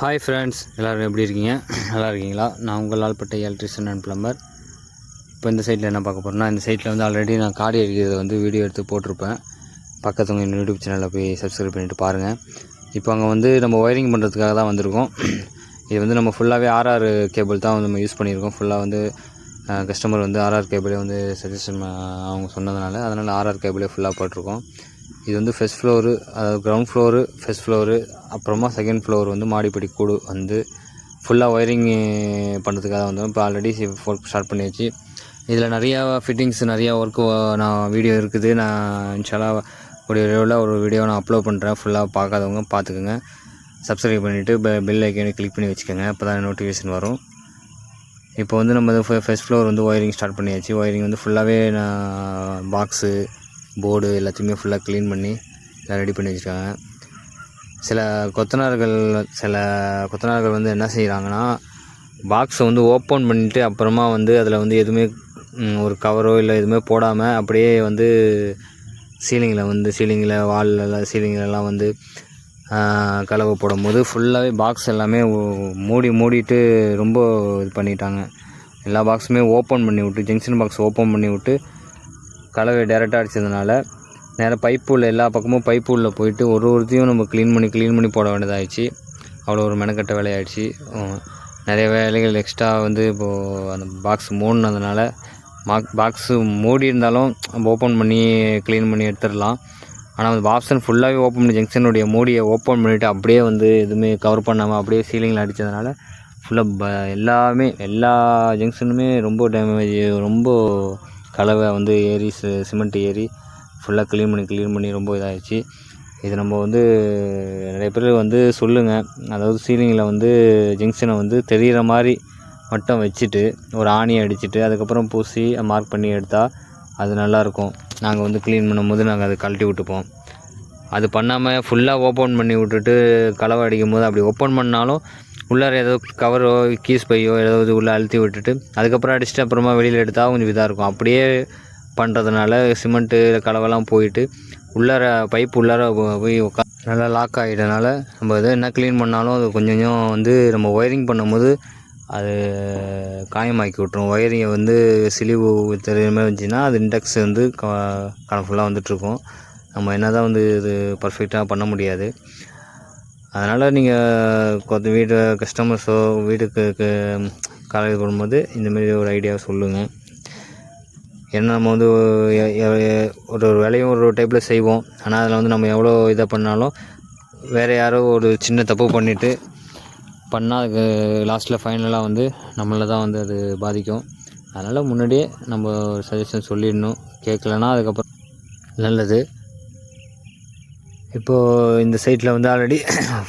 Hi friends எல்லோரும் எப்படி இருக்கீங்க? நல்லா இருக்கீங்களா? நான் உங்கள் ஆள்பட்ட எலக்ட்ரிஷியன் அண்ட் ப்ளம்பர் இப்போ இந்த சைட்டில் என்ன பார்க்க போகிறோன்னா இந்த சைட்டில் வந்து ஆல்ரெடி நான் காடி அடிக்கிறத வந்து வீடியோ எடுத்து போட்டிருப்பேன். பக்கத்துவங்க என் யூடியூப் சேனலில் போய் சப்ஸ்கிரைப் பண்ணிவிட்டு பாருங்கள் இப்போ அங்கே வந்து நம்ம ஒயரிங் பண்ணுறதுக்காக தான் வந்திருக்கோம். இது வந்து நம்ம ஃபுல்லாகவே ஆர்ஆர் கேபிள் தான் வந்து நம்ம யூஸ் பண்ணியிருக்கோம். ஃபுல்லாக வந்து கஸ்டமர் வந்து ஆர்ஆர் கேபிளே வந்து சஜஷன் அவங்க சொன்னதுனால அதனால் ஆர்ஆர் கேபிளே ஃபுல்லாக போட்டிருக்கோம். இது வந்து ஃபஸ்ட் ஃப்ளோரு அதாவது கிரவுண்ட் ஃப்ளோரு ஃபஸ்ட் ஃப்ளோரு அப்புறமா செகண்ட் ஃப்ளோர் வந்து மாடிப்படி கூடு வந்து ஃபுல்லாக ஒயரிங் பண்ணுறதுக்காக வந்தோம். இப்போ ஆல்ரெடி ஒர்க் ஸ்டார்ட் பண்ணியாச்சு. இதில் நிறையா ஃபிட்டிங்ஸ் நிறையா ஒர்க்கு நான் வீடியோ இருக்குது. நான் இன்ஷாலா ஒரு விரைவில் ஒரு வீடியோ நான் அப்லோட் பண்ணுறேன் ஃபுல்லாக பார்க்காதவங்க பார்த்துக்குங்க. சப்ஸ்கிரைப் பண்ணிவிட்டு பெ பெல் ஐக்கனை கிளிக் பண்ணி வச்சுக்கோங்க. அப்போ தான் நோட்டிஃபிகேஷன் வரும். இப்போ வந்து நம்ம ஃபஸ்ட் ஃப்ளோர் வந்து ஒயரிங் ஸ்டார்ட் பண்ணியாச்சு. ஒயரிங் வந்து ஃபுல்லாகவே நான் பாக்ஸு போர்டு எல்லாத்தையுமே ஃபுல்லாக க்ளீன் பண்ணி எல்லாம் ரெடி பண்ணி வச்சுருக்காங்க. சில கொத்தனார்கள் சில கொத்தனார்கள் வந்து என்ன செய்கிறாங்கன்னா பாக்ஸை வந்து ஓப்பன் பண்ணிவிட்டு அப்புறமா வந்து அதில் வந்து எதுவுமே ஒரு கவரோ இல்லை எதுவுமே போடாமல் அப்படியே வந்து சீலிங்கில் வந்து சீலிங்கில் வால்லலாம் சீலிங்கிலலாம் வந்து கலவை போடும்போது ஃபுல்லாகவே பாக்ஸ் எல்லாமே மூடி மூடிட்டு ரொம்ப இது பண்ணிட்டாங்க. எல்லா பாக்ஸுமே ஓப்பன் பண்ணி விட்டு ஜங்ஷன் பாக்ஸ் ஓப்பன் பண்ணி விட்டு கலவை டேரெக்டாக அடித்ததுனால நேராக பைப்பு உள்ள எல்லா பக்கமும் பைப்பு உள்ள போயிட்டு ஒரு ஒருத்தையும் நம்ம க்ளீன் பண்ணி க்ளீன் பண்ணி போட வேண்டியதாகிடுச்சு அவ்வளோ ஒரு மெனக்கட்ட வேலையாகிடுச்சு நிறைய வேலைகள் எக்ஸ்ட்ரா வந்து இப்போது அந்த பாக்ஸ் மூடினதுனால மாக் பாக்ஸு மூடி இருந்தாலும் நம்ம ஓப்பன் பண்ணி க்ளீன் பண்ணி எடுத்துடலாம். ஆனால் அந்த ஆப்ஷன் ஃபுல்லாகவே ஓப்பன் பண்ணி ஜங்ஷனுடைய மூடியை ஓப்பன் பண்ணிவிட்டு அப்படியே வந்து எதுவுமே கவர் பண்ணாமல் அப்படியே சீலிங்கில் அடித்ததுனால ஃபுல்லாக ப எல்லாமே எல்லா ஜங்ஷனுமே ரொம்ப டேமேஜ் ரொம்ப கலவை வந்து ஏறி சி சிமெண்ட் ஏறி ஃபுல்லாக க்ளீன் பண்ணி க்ளீன் பண்ணி ரொம்ப இதாகிடுச்சு இது நம்ம வந்து நிறைய பேர் வந்து சொல்லுங்கள் அதாவது சீலிங்கில் வந்து ஜங்ஷனை வந்து தெரிகிற மாதிரி மட்டும் வச்சுட்டு ஒரு ஆணியை அடிச்சுட்டு அதுக்கப்புறம் பூசி மார்க் பண்ணி எடுத்தால் அது நல்லாயிருக்கும். நாங்கள் வந்து க்ளீன் பண்ணும்போது நாங்கள் அதை கழட்டி விட்டுப்போம். அது பண்ணாமல் ஃபுல்லாக ஓப்பன் பண்ணி விட்டுட்டு கலவை அடிக்கும் போது அப்படி ஓப்பன் பண்ணாலும் உள்ளார ஏதோ கவரோ கீஸ் பையோ ஏதாவது உள்ளே அழுத்தி விட்டுட்டு அதுக்கப்புறம் அடிச்சுட்டு அப்புறமா வெளியில் எடுத்தால் கொஞ்சம் இதாக இருக்கும். அப்படியே பண்ணுறதுனால சிமெண்ட்டு கலவெல்லாம் போயிட்டு உள்ளார பைப் உள்ளார போய் உட்கா நல்லா லாக் ஆகிட்டனால நம்ம இதை என்ன க்ளீன் பண்ணாலும் அது கொஞ்சம் கொஞ்சம் வந்து நம்ம ஒயரிங் பண்ணும்போது அது காயமாக்கி விட்ரும் ஒயரிங்கை வந்து சிலிவு மாதிரி இருந்துச்சுன்னா அது இண்டெக்ஸ் வந்து கலர்ஃபுல்லாக வந்துட்டுருக்கும் நம்ம என்ன தான் வந்து இது பர்ஃபெக்டாக பண்ண முடியாது. அதனால் நீங்கள் கொஞ்சம் வீடு கஸ்டமர்ஸோ வீட்டுக்கு காலேஜ் போடும்போது இந்தமாரி ஒரு ஐடியா சொல்லுங்கள் ஏன்னா நம்ம வந்து ஒரு ஒரு வேலையும் ஒரு டைப்பில் செய்வோம். ஆனால் அதில் வந்து நம்ம எவ்வளோ இதை பண்ணாலும் வேறு யாரோ ஒரு சின்ன தப்பு பண்ணிவிட்டு பண்ணால் அதுக்கு லாஸ்ட்டில் ஃபைனலாக வந்து நம்மளை தான் வந்து அது பாதிக்கும். அதனால் முன்னாடியே நம்ம சஜஷன் சொல்லிடணும். கேட்கலன்னா அதுக்கப்புறம் நல்லது. இப்போது இந்த சைட்டில் வந்து ஆல்ரெடி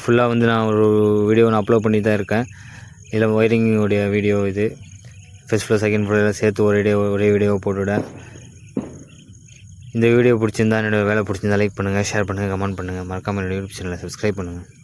ஃபுல்லாக வந்து நான் ஒரு வீடியோ நான் அப்லோட் பண்ணி தான் இருக்கேன். இதில் ஒயரிங்குடைய வீடியோ இது. ஃபஸ்ட் ஃபுல்லாக செகண்ட் ஃப்ளோரில் சேர்த்து ஒரே ஒரே வீடியோவை போட்டுவிடேன் இந்த வீடியோ பிடிச்சிருந்தா என்னோடய வேலை பிடிச்சிருந்தா லைக் பண்ணுங்கள் ஷேர் பண்ணுங்கள் கமெண்ட் பண்ணுங்கள் மறக்காமல் என்னோடய யூடியூப் சேனலை சப்ஸ்கிரைப் பண்ணுங்கள்